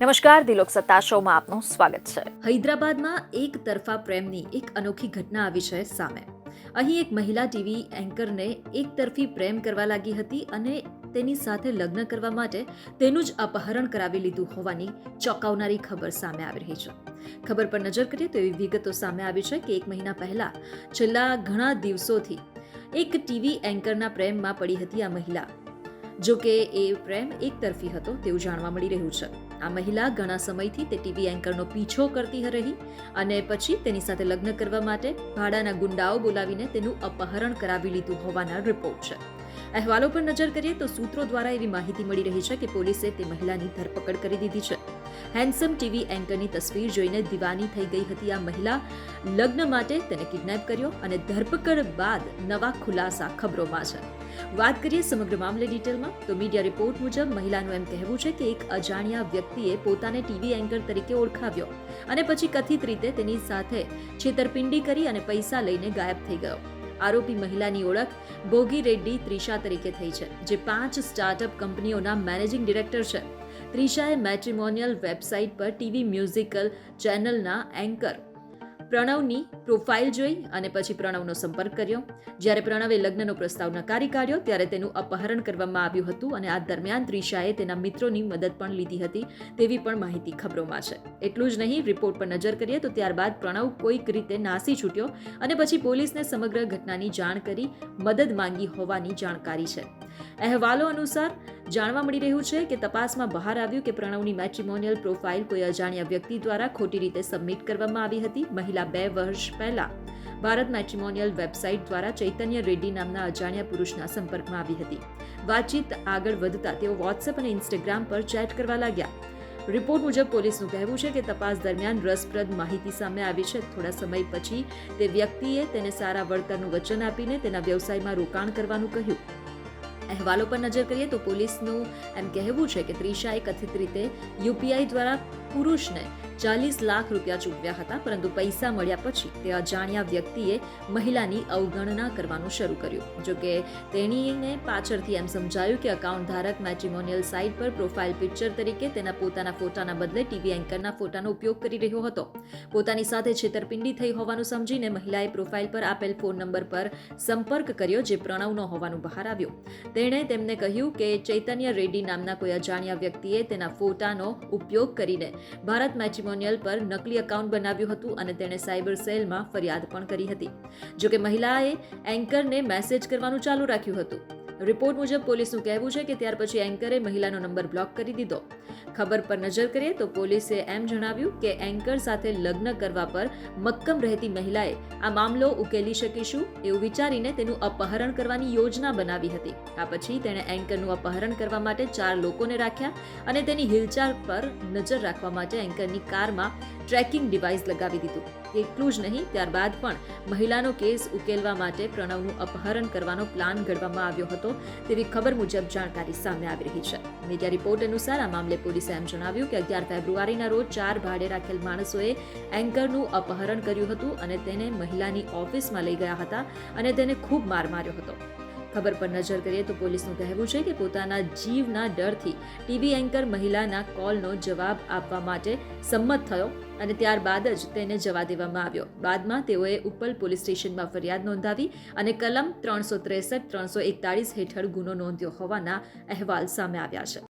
નમસ્કાર, દિલોક સત્તા શોમાં આપનું સ્વાગત છે. હૈદરાબાદમાં એક તરફા પ્રેમની એક અનોખી ઘટના આવી છે સામે. અહીં એક મહિલા ટીવી એન્કરને એક તરફી પ્રેમ કરવા લાગી હતી અને તેની સાથે લગ્ન કરવા માટે તેનું જ અપહરણ કરાવી લીધું હોવાની ચોંકાવનારી ખબર સામે આવી રહી છે. ખબર પર નજર કરીએ તો એવી વિગતો સામે આવી છે કે એક મહિના પહેલા, છેલ્લા ઘણા દિવસોથી એક ટીવી એન્કરના પ્રેમમાં પડી હતી આ મહિલા. જો કે એ પ્રેમ એક તરફી હતો તેવું જાણવા મળી રહ્યું છે. આ મહિલા ઘણા સમયથી તે ટીવી એન્કરનો પીછો કરતી રહી અને પછી તેની સાથે લગ્ન કરવા માટે ભાડાના ગુંડાઓ બોલાવીને તેનું અપહરણ કરાવી લીધું હોવાના રિપોર્ટ છે. અહેવાલો પર નજર કરીએ તો સૂત્રો દ્વારા એવી માહિતી મળી રહી છે કે પોલીસે તે મહિલાની ધરપકડ કરી દીધી છે. હેન્ડસમ ટીવી એન્કરની તસવીર જોઈને દીવાની થઈ ગઈ હતી આ મહિલા લગ્ન માટે તેને કિડનેપ કર્યો અને ધરપકડ બાદ નવા ખુલાસા ખબરોમાં છે. વાત કરીએ સમગ્ર મામલે ડિટેલમાં, તો મીડિયા રિપોર્ટ મુજબ મહિલાનું એમ કહેવું છે કે એક અજાણ્યા વ્યક્તિએ પોતાને ટીવી એન્કર તરીકે ઓળખાવ્યો અને પછી કથિત રીતે તેની સાથે છેતરપિંડી કરી અને પૈસા લઈને ગાયબ થઈ ગયો. આરોપી મહિલાની ઓળખ ભોગી રેડ્ડી ત્રિષા તરીકે થઈ છે, જે પાંચ સ્ટાર્ટઅપ કંપનીઓના મેનેજિંગ ડિરેક્ટર છે. ત્રિષાએ મેટ્રિમોનિયલ વેબસાઇટ પર ટીવી મ્યુઝિકલ ચેનલના એન્કર પ્રણવની પ્રોફાઇલ જોઈ અને પછી પ્રણવનો સંપર્ક કર્યો. જ્યારે પ્રણવે લગ્નનો પ્રસ્તાવ નકારી કાઢ્યો, ત્યારે તેનું અપહરણ કરવામાં આવ્યું હતું અને આ દરમિયાન ત્રિષાએ તેના મિત્રોની મદદ પણ લીધી હતી તેવી પણ માહિતી ખબરોમાં છે. એટલું જ નહીં રિપોર્ટ પર નજર કરીએ તો ત્યારબાદ પ્રણવ કોઈક રીતે નાસી છૂટ્યો અને પછી પોલીસને સમગ્ર ઘટનાની જાણ કરી મદદ માંગી હોવાની જાણકારી છે. અહેવાલો અનુસાર જાણવા મળી રહ્યું છે કે તપાસમાં બહાર આવ્યું કે પ્રણવની મેટ્રિમોનિયલ પ્રોફાઇલ કોઈ અજાણ્યા વ્યક્તિ દ્વારા ખોટી રીતે સબમિટ કરવામાં આવી હતી. મહિલા બે વર્ષ પહેલા ભારત મેટ્રિમોનિયલ વેબસાઇટ દ્વારા ચૈતન્ય રેડ્ડી નામના અજાણ્યા પુરુષના સંપર્કમાં આવી હતી. વાતચીત આગળ વધતા તેઓ વોટ્સએપ અને ઇન્સ્ટાગ્રામ પર ચેટ કરવા લાગ્યા. રિપોર્ટ મુજબ પોલીસનું કહેવું છે કે તપાસ દરમિયાન રસપ્રદ માહિતી સામે આવી છે. થોડા સમય પછી તે વ્યક્તિએ તેને સારા વળતરનું વચન આપીને તેના વ્યવસાયમાં રોકાણ કરવાનું કહ્યું. અહેવાલો પર નજર કરીએ તો પોલીસનું એમ કહેવું છે કે ત્રિષાએ કથિત રીતે યુપીઆઈ દ્વારા પુરુષને ચાલીસ લાખ રૂપિયા ચૂકવ્યા હતા, પરંતુ પૈસા મળ્યા પછી તે અજાણ્યા વ્યક્તિએ મહિલાની અવગણના કરવાનું શરૂ કર્યું. જોકે તેણીને પાછળથી એમ સમજાયું કે અકાઉન્ટ ધારક મેટ્રિમોનિયલ સાઇટ પર પ્રોફાઇલ પિક્ચર તરીકે તેના પોતાના ફોટાના બદલે ટીવી એન્કરના ફોટાનો ઉપયોગ કરી રહ્યો હતો. પોતાની સાથે છેતરપિંડી થઈ હોવાનું સમજીને મહિલાએ પ્રોફાઇલ પર આપેલ ફોન નંબર પર સંપર્ક કર્યો જે પ્રણવનો હોવાનું બહાર આવ્યું. તેણે તેમને કહ્યું કે ચૈતન્ય રેડ્ડી નામના કોઈ અજાણ્યા વ્યક્તિએ તેના ફોટાનો ઉપયોગ કરીને ભારત મેટ્રિમોનિયલ પર નકલી એકાઉન્ટ બનાવ્યું હતું અને તેણે સાયબર સેલમાં ફરિયાદ પણ કરી હતી. જોકે મહિલાએ એન્કરને મેસેજ કરવાનું ચાલુ રાખ્યું હતું. રિપોર્ટ મુજબ પોલીસનું કહેવું છે કે ત્યાર પછી એન્કરે મહિલાનો નંબર બ્લોક કરી દીધો. ખબર પર નજર કરીએ તો પોલીસે એમ જણાવ્યું કે એન્કર સાથે લગ્ન કરવા પર મક્કમ રહેતી મહિલાએ આ મામલો ઉકેલી શકીશું એવું વિચારીને તેનું અપહરણ કરવાની યોજના બનાવી હતી. આ પછી તેણે એન્કરનું અપહરણ કરવા માટે ચાર લોકોને રાખ્યા અને તેની હિલચાલ પર નજર રાખવા માટે એન્કરની કારમાં ટ્રેકિંગ ડિવાઇસ લગાવી દીધું. એટલું જ નહીં, ત્યારબાદ પણ મહિલાનો કેસ ઉકેલવા માટે પ્રણવનું અપહરણ કરવાનો પ્લાન ઘડવામાં આવ્યો હતો તેવી ખબર મુજબ જાણકારી સામે આવી રહી છે. મીડિયા રિપોર્ટ અનુસાર આ મામલે પોલીસે એમ જણાવ્યું કે અગિયાર ફેબ્રુઆરીના રોજ ચાર ભાડે રાખેલ માણસોએ એન્કરનું અપહરણ કર્યું હતું અને તેને મહિલાની ઓફિસમાં લઈ ગયા હતા અને તેને ખૂબ માર માર્યો હતો. ખબર પર નજર કરીએ તો પોલીસનું કહેવું છે કે પોતાના જીવના ડરથી ટીવી એન્કર મહિલાના કોલનો જવાબ આપવા માટે સંમત થયો અને ત્યારબાદ જ તેને જવા દેવામાં આવ્યો. બાદમાં તેઓએ ઉપલ પોલીસ સ્ટેશનમાં ફરિયાદ નોંધાવી અને કલમ ત્રણસો ત્રેસઠ, ત્રણસો એકતાળીસ હેઠળ ગુનો નોંધ્યો હોવાના અહેવાલ સામે આવ્યા છે.